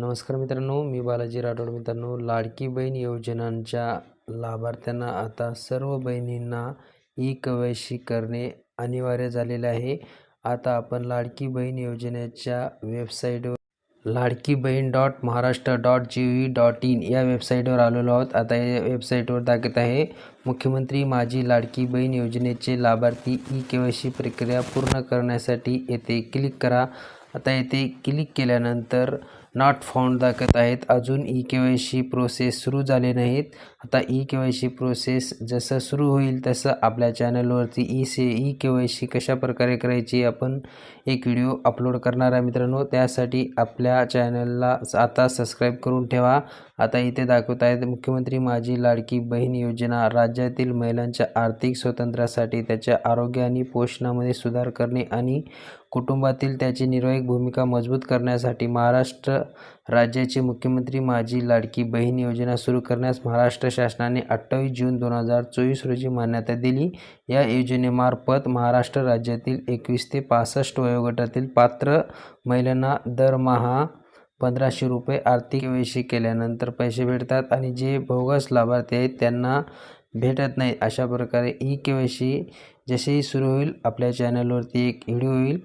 नमस्कार मित्रांनो मी बालाजी राठोड मित्रांनो. लाडकी बहीण योजनांच्या लाभार्थ्यांना आता सर्व बहिणींना ई के करणे अनिवार्य झालेले आहे. आता आपण लाडकी बहीण योजनेच्या वेबसाईटवर Ladki Bahin dot Maharashtra dot G V dot in या वेबसाईटवर आलेलो आहोत. आता या वेबसाईटवर दाखवत आहे मुख्यमंत्री माझी लाडकी बहीण योजनेचे लाभार्थी ई के वाय सी प्रक्रिया पूर्ण करण्यासाठी येथे क्लिक करा. आता येथे क्लिक केल्यानंतर नॉट फाउंड दाखवत आहेत. अजून E K Y C process सुरू झाले नाहीत. आता E K Y C process जसं सुरू होईल तसं आपल्या चॅनलवरती ई से ई के वाय सी कशा प्रकारे करायची आपण एक व्हिडिओ अपलोड करणार आहे मित्रांनो. त्यासाठी आपल्या चॅनलला आता सबस्क्राईब करून ठेवा. आता इथे दाखवत आहेत मुख्यमंत्री माझी लाडकी बहीण योजना राज्यातील महिलांच्या आर्थिक स्वातंत्र्यासाठी त्याच्या आरोग्य आणि पोषणामध्ये सुधार करणे आणि कुटुंबातील त्याची निर्वाहिक भूमिका मजबूत करण्यासाठी महाराष्ट्र राज्याचे मुख्यमंत्री माझी लाडकी बहीण योजना सुरू करण्यास महाराष्ट्र शासनाने अठ्ठावीस जून दोन हजार चोवीस रोजी मान्यता दिली. या योजनेमार्फत महाराष्ट्र राज्यातील एकवीस ते पासष्ट वयोगटातील पात्र महिलांना दरमहा पंधराशे रुपये आर्थिक वेशी केल्यानंतर पैसे भेटतात आणि जे बोगस लाभार्थी आहेत त्यांना भेटत नाही अशा प्रकारे ई के वाय सी जसेही सुरू होईल आपल्या चॅनलवरती एक व्हिडिओ येईल.